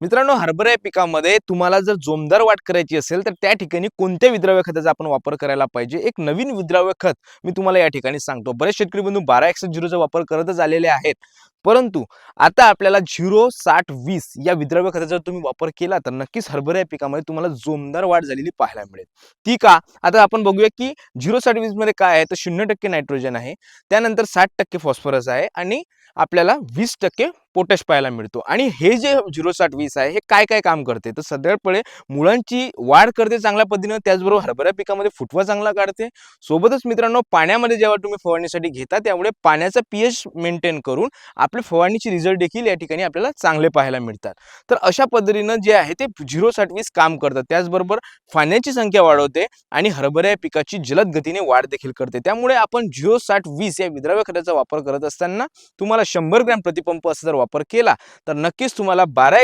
मित्रांनो हरभरा या पिकामध्ये तुम्हाला जर जोमदार वाढ करायची असेल तर त्या ठिकाणी कोणत्या विद्राव्य खताचा आपण वापर करायला पाहिजे? एक नवीन विद्राव्य खत मी तुम्हाला या ठिकाणी सांगतो. बरेच शेतकरी बंधू बारा एकशे झिरोचा वापर करतच आलेले आहेत. परंतु आता आपल्याला झिरो साठ वीस या विद्राव्य खताचा जर तुम्ही वापर केला तर नक्कीच हरभरा या पिकामध्ये तुम्हाला जोमदार वाढ झालेली पाहायला मिळेल. ती का? आता आपण बघूया की झिरो साठ वीसमध्ये काय आहे? तर शून्य टक्के नायट्रोजन आहे. त्यानंतर साठ टक्के फॉस्फरस आहे आणि आपल्याला वीस टक्के पोटॅश पाहायला मिळतो. आणि हे जे झिरो साठ वीस आहे हे काय काय काम करते? तर सगळ्यात मुळांची वाढ करते चांगल्या पद्धतीनं त्याचबरोबर हरभरा पिकामध्ये फुटवा चांगला काढते. सोबतच मित्रांनो पाण्यामध्ये जेव्हा तुम्ही फवारणीसाठी घेता त्यामुळे पाण्याचा पीएच मेंटेन करून आपले फवारणीचे रिझल्ट देखील या ठिकाणी आपल्याला चांगले पाहायला मिळतात. तर अशा पद्धतीनं जे आहे ते झिरो साठ वीस काम करतात. त्याचबरोबर पाण्याची संख्या वाढवते आणि हरभरा या पिकाची जलद गतीने वाढ देखील करते. त्यामुळे आपण झिरो साठ वीस या विद्राव्य खताचा वापर करत असताना तुम्हाला शंभर ग्रॅम प्रतिपंप असं जर वापर केला तर नक्कीच तुम्हाला बारा